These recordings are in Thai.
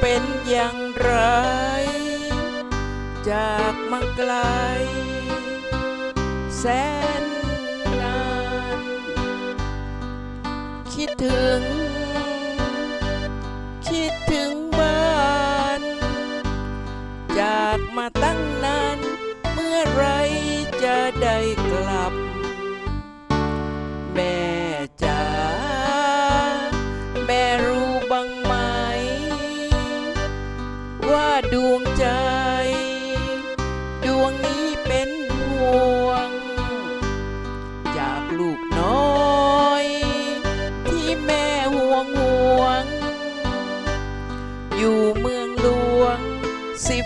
เป็นอย่างไร จากมาไกล แสนนาน คิดถึง คิดถึงบ้าน จากมาตั้งนาน เมื่อไรจะได้กลับ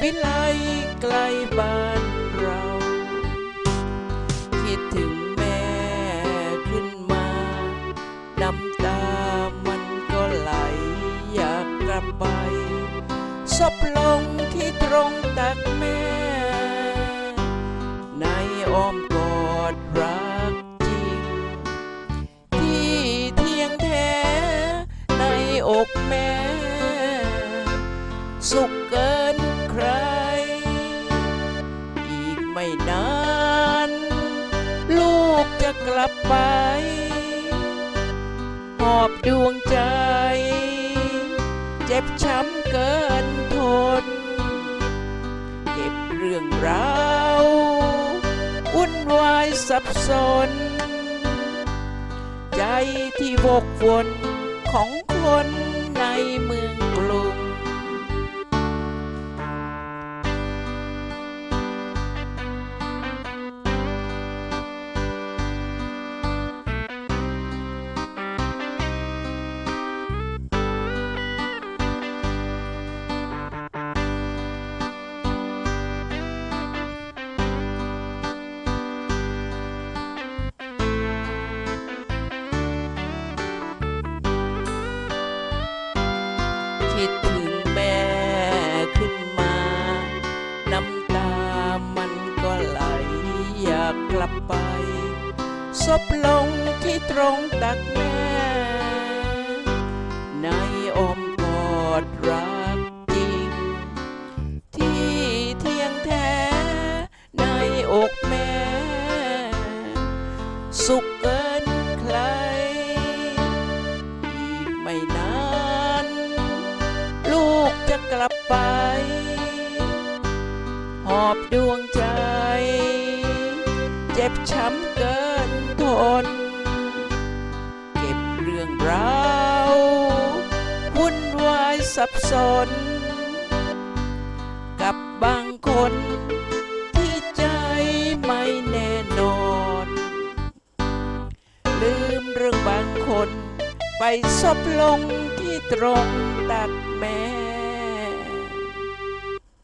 วิไลไกลบ้านเรา คิดถึงแม่ขึ้นมาน้ำตามันก็ไหล อยากกลับไปซบลงที่ตรงตักแม่ ในอ้อมกอดรักจริง ที่เที่ยงแท้ในอกแม่ สุขเกิน ใคร อีกไม่นาน ลูกจะกลับไป หอบดวงใจ เจ็บช้ำเกินทน เก็บเรื่องราววุ่นวายสับสน ใจที่วกวนของคนในเมืองกรุง คิดถึงแม่ขึ้นมา น้ำตามันก็ไหลอยากกลับไปซบลงที่ตรงตักแม่ ในอมกอดรักจริง ที่เที่ยงแท้ ในอกแม่ สุขเกินใคร อีกไม่นาน กลับไป หอบดวงใจ เจ็บช้ำเกินทน เก็บเรื่องราววุ่นวายสับสน กับบางคนที่ใจไม่แน่นอน ลืมเรื่องบางคนไปซบลงที่ตรงตักแม่